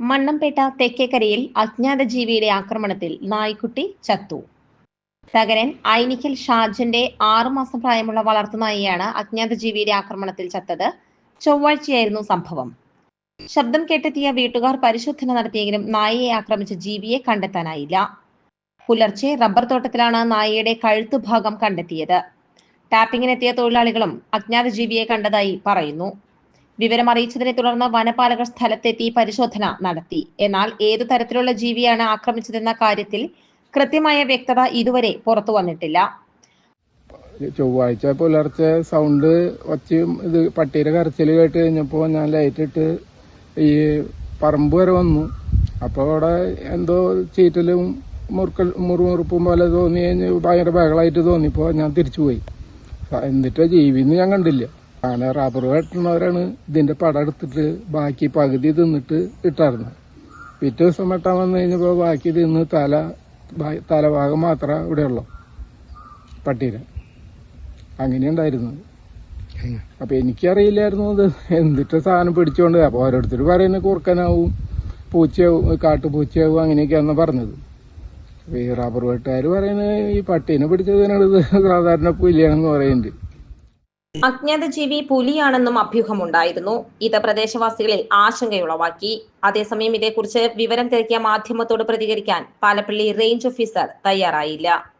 മണ്ണംപേട്ട തെക്കേക്കരയിൽ അജ്ഞാത ജീവിയുടെ ആക്രമണത്തിൽ നായ്ക്കുട്ടി ചത്തു. തകരൻ ഐനിക്കൽ ഷാജന്റെ ആറുമാസം പ്രായമുള്ള വളർത്തുനായിയാണ് അജ്ഞാത ജീവിയുടെ ആക്രമണത്തിൽ ചത്തത്. ചൊവ്വാഴ്ചയായിരുന്നു സംഭവം. ശബ്ദം കേട്ടെത്തിയ വീട്ടുകാർ പരിശോധന നടത്തിയെങ്കിലും നായയെ ആക്രമിച്ച ജീവിയെ കണ്ടെത്താനായില്ല. പുലർച്ചെ റബ്ബർ തോട്ടത്തിലാണ് നായയുടെ കഴുത്തുഭാഗം കണ്ടെത്തിയത്. ടാപ്പിങ്ങിനെത്തിയ തൊഴിലാളികളും അജ്ഞാത ജീവിയെ കണ്ടതായി പറയുന്നു. വിവരം അറിയിച്ചതിനെ തുടർന്ന് വനപാലകർ സ്ഥലത്തെത്തി പരിശോധന നടത്തി. എന്നാൽ ഏതു തരത്തിലുള്ള ജീവിയാണ് ആക്രമിച്ചതെന്ന കാര്യത്തിൽ കൃത്യമായ വ്യക്തത ഇതുവരെ പുറത്തു വന്നിട്ടില്ല. ചൊവ്വാഴ്ച പുലർച്ചെ സൗണ്ട് ഒച്ചയും ഇത് പട്ടിയുടെ കരച്ചിൽ കേട്ട് കഴിഞ്ഞപ്പോൾ ഞാൻ ലൈറ്റ് ഇട്ട് ഈ പറമ്പ് വരെ വന്നു. അപ്പോൾ അവിടെ എന്തോ ചീറ്റലും മുറുക്കൽ മുറുമുറുപ്പും പോലെ തോന്നി കഴിഞ്ഞ് ഭയങ്കര ബഹളമായിട്ട് തോന്നിയപ്പോൾ ഞാൻ തിരിച്ചു പോയി എന്നിട്ട് ജീവിന്ന് ഞാൻ കണ്ടില്ല. അങ്ങനെ റബ്ബർ വെട്ടുന്നവരാണ് ഇതിന്റെ പടം എടുത്തിട്ട് ബാക്കി പകുതി തിന്നിട്ട് ഇട്ടായിരുന്നു പിറ്റേ ദിവസം വെട്ടാൻ വന്നു കഴിഞ്ഞപ്പോൾ ബാക്കി തിന്ന് തല തലഭാഗം മാത്രമേ ഇവിടെ ഉള്ളൂ പട്ടീനെ അങ്ങനെയുണ്ടായിരുന്നു അപ്പൊ എനിക്കറിയില്ലായിരുന്നു ഇത് എന്തിട്ട് സാധനം പിടിച്ചോണ്ട്? അപ്പൊ ഓരോരുത്തർ പറയുന്നത് കുറുക്കനാവും പൂച്ചയാവും കാട്ടുപൂച്ചയാവും അങ്ങനെയൊക്കെയാന്ന് പറഞ്ഞത്. ഈ റബ്ബർ വെട്ടുകാർ പറയുന്നത് ഈ പട്ടീനെ പിടിച്ചതിനാണ് ഇത് സാധാരണ പുലിയാണെന്ന് പറയുന്നുണ്ട്. അജ്ഞാത ജീവി പുലിയാണെന്നും അഭ്യൂഹമുണ്ടായിരുന്നു. ഇത് പ്രദേശവാസികളിൽ ആശങ്കയുളവാക്കി അതേസമയം ഇതേക്കുറിച്ച് വിവരം തിരക്കിയ മാധ്യമത്തോട് പ്രതികരിക്കാൻ പാലപ്പള്ളി റേഞ്ച് ഓഫീസർ തയ്യാറായില്ല.